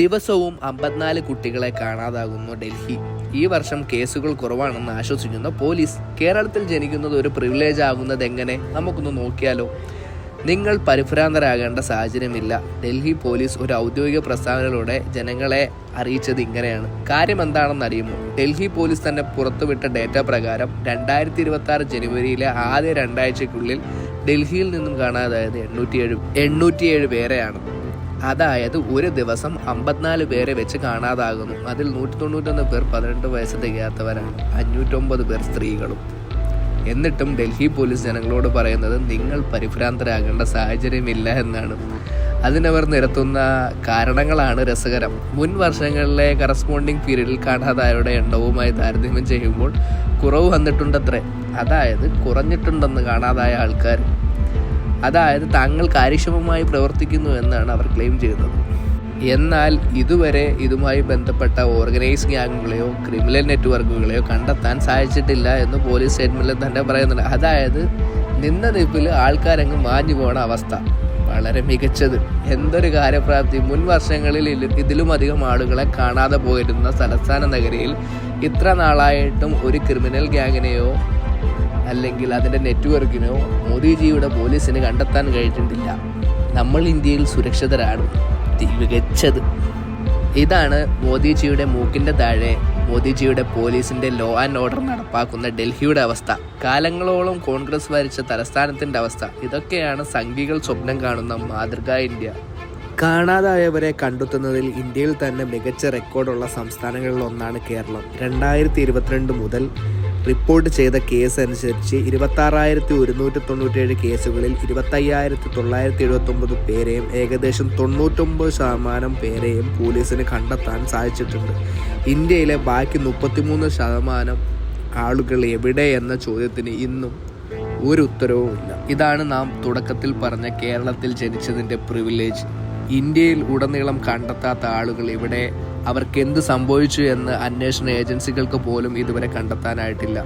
ദിവസവും അമ്പത്തിനാല് കുട്ടികളെ കാണാതാകുന്നു ഡൽഹി. ഈ വർഷം കേസുകൾ കുറവാണെന്ന് ആശ്വസിക്കുന്ന പോലീസ് കേരളത്തിൽ ജനിക്കുന്നത് ഒരു പ്രിവിലേജ് ആകുന്നത് എങ്ങനെ നമുക്കൊന്ന് നോക്കിയാലോ. നിങ്ങൾ പരിഭ്രാന്തരാകേണ്ട സാഹചര്യമില്ല. ഡൽഹി പോലീസ് ഒരു ഔദ്യോഗിക പ്രസ്താവനയിലൂടെ ജനങ്ങളെ അറിയിച്ചത് ഇങ്ങനെയാണ്. കാര്യം എന്താണെന്ന് അറിയുമോ? ഡൽഹി പോലീസ് തന്നെ പുറത്തുവിട്ട ഡേറ്റ പ്രകാരം രണ്ടായിരത്തി ഇരുപത്തി ആറ് ജനുവരിയിലെ ആദ്യ രണ്ടാഴ്ചയ്ക്കുള്ളിൽ ഡൽഹിയിൽ നിന്നും കാണാതായത് എണ്ണൂറ്റിയേഴ് എണ്ണൂറ്റിയേഴ് പേരെയാണ്. അതായത് ഒരു ദിവസം അമ്പത്തിനാല് പേരെ വെച്ച് കാണാതാകുന്നു. അതിൽ നൂറ്റി തൊണ്ണൂറ്റൊന്ന് പേർ പതിനെട്ട് വയസ്സ് തികയാത്തവരാണ്. അഞ്ഞൂറ്റൊമ്പത് പേർ സ്ത്രീകളും. എന്നിട്ടും ഡൽഹി പോലീസ് ജനങ്ങളോട് പറയുന്നത് നിങ്ങൾ പരിഭ്രാന്തരാകേണ്ട സാഹചര്യമില്ല എന്നാണ്. അതിനവർ നിരത്തുന്ന കാരണങ്ങളാണ് രസകരം. മുൻ വർഷങ്ങളിലെ കറസ്പോണ്ടിങ് പീരീഡിൽ കാണാതായവരുടെ എണ്ണവുമായി താരതമ്യം ചെയ്യുമ്പോൾ കുറവ് വന്നിട്ടുണ്ടത്രേ. അതായത് കുറഞ്ഞിട്ടുണ്ടെന്ന് കാണാതായ ആൾക്കാർ. അതായത് താങ്കൾ കാര്യക്ഷമമായി പ്രവർത്തിക്കുന്നു എന്നാണ് അവർ ക്ലെയിം ചെയ്യുന്നത് എന്നാൽ ഇതുവരെ ഇതുമായി ബന്ധപ്പെട്ട ഓർഗനൈസ് ഗ്യാങ്ങുകളെയോ ക്രിമിനൽ നെറ്റ്വർക്കുകളെയോ കണ്ടെത്താൻ സാധിച്ചിട്ടില്ല എന്ന് പോലീസ് സ്റ്റേറ്റ്മെന്റിൽ തന്നെ പറയുന്നുണ്ട്. അതായത് നിന്ന നിപ്പിൽ ആൾക്കാരങ്ങ് മാഞ്ഞു പോണ അവസ്ഥ. വളരെ മികച്ചത്. എന്തൊരു കാര്യപ്രാപ്തി. മുൻ വർഷങ്ങളിൽ ഇതിലും ഇതിലുമധികം ആളുകളെ കാണാതെ പോയിരുന്ന തലസ്ഥാന നഗരിയിൽ ഇത്ര നാളായിട്ടും ഒരു ക്രിമിനൽ ഗ്യാങ്ങിനെയോ അല്ലെങ്കിൽ അതിന്റെ നെറ്റ്വർക്കിനോ മോദിജിയുടെ പോലീസിന് കണ്ടെത്താൻ കഴിഞ്ഞിട്ടില്ല. നമ്മൾ ഇന്ത്യയിൽ സുരക്ഷിതരാണ്. മികച്ചത് ഇതാണ് മോദിജിയുടെ മൂക്കിന്റെ താഴെ മോദിജിയുടെ പോലീസിന്റെ ലോ ആൻഡ് ഓർഡർ നടപ്പാക്കുന്ന ഡൽഹിയുടെ അവസ്ഥ. കാലങ്ങളോളം കോൺഗ്രസ് ഭരിച്ച തലസ്ഥാനത്തിന്റെ അവസ്ഥ. ഇതൊക്കെയാണ് സംഘികൾ സ്വപ്നം കാണുന്ന മാതൃകാ ഇന്ത്യ. കാണാതായവരെ കണ്ടെത്തുന്നതിൽ ഇന്ത്യയിൽ തന്നെ മികച്ച റെക്കോർഡുള്ള സംസ്ഥാനങ്ങളിൽ ഒന്നാണ് കേരളം. രണ്ടായിരത്തി ഇരുപത്തിരണ്ട് മുതൽ റിപ്പോർട്ട് ചെയ്ത കേസ് അനുസരിച്ച് ഇരുപത്താറായിരത്തി ഒരുന്നൂറ്റി തൊണ്ണൂറ്റേഴ് കേസുകളിൽ ഇരുപത്തയ്യായിരത്തി തൊള്ളായിരത്തി എഴുപത്തൊമ്പത് പേരെയും ഏകദേശം തൊണ്ണൂറ്റൊമ്പത് ശതമാനം പേരെയും പോലീസിന് കണ്ടെത്താൻ സാധിച്ചിട്ടുണ്ട്. ഇന്ത്യയിലെ ബാക്കി മുപ്പത്തിമൂന്ന് ശതമാനം ആളുകൾ എവിടെ എന്ന ചോദ്യത്തിന് ഇന്നും ഒരു ഉത്തരവുമില്ല. ഇതാണ് നാം തുടക്കത്തിൽ പറഞ്ഞ കേരളത്തിൽ ജനിച്ചതിന്റെ പ്രിവിലേജ് ഇന്ത്യയിൽ ഉടനീളം കണ്ടെത്താത്ത ആളുകൾ ഇവിടെ അവർക്ക് എന്ത് സംഭവിച്ചു എന്ന് അന്വേഷണ ഏജൻസികൾക്ക് പോലും ഇതുവരെ കണ്ടെത്താനായിട്ടില്ല.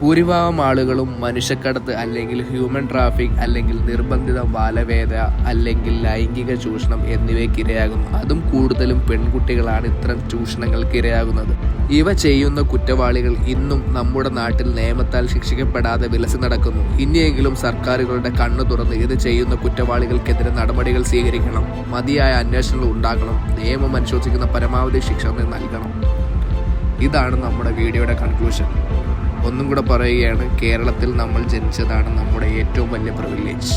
ഭൂരിഭാഗം ആളുകളും മനുഷ്യക്കടത്ത് അല്ലെങ്കിൽ ഹ്യൂമൻ ട്രാഫിക് അല്ലെങ്കിൽ നിർബന്ധിത ബാലവേദ അല്ലെങ്കിൽ ലൈംഗിക ചൂഷണം എന്നിവയ്ക്ക് ഇരയാകുന്നു അതും കൂടുതലും പെൺകുട്ടികളാണ് ഇത്തരം ചൂഷണങ്ങൾക്ക് ഇരയാകുന്നത് ഇവ ചെയ്യുന്ന കുറ്റവാളികൾ ഇന്നും നമ്മുടെ നാട്ടിൽ നിയമത്താൽ ശിക്ഷിക്കപ്പെടാതെ വിലസി നടക്കുന്നു. ഇനിയെങ്കിലും സർക്കാരുകളുടെ കണ്ണു തുറന്ന് ഇത് ചെയ്യുന്ന കുറ്റവാളികൾക്കെതിരെ നടപടികൾ സ്വീകരിക്കണം. മതിയായ അന്വേഷണങ്ങൾ ഉണ്ടാകണം. നിയമം അനുശോചിക്കുന്ന പരമാവധി ശിക്ഷ നൽകണം. ഇതാണ് നമ്മുടെ വീഡിയോയുടെ കൺക്ലൂഷൻ ഒന്നും കൂടെ പറയുകയാണ് കേരളത്തിൽ നമ്മൾ ജനിച്ചതാണ് നമ്മുടെ ഏറ്റവും വലിയ പ്രിവിലേജ്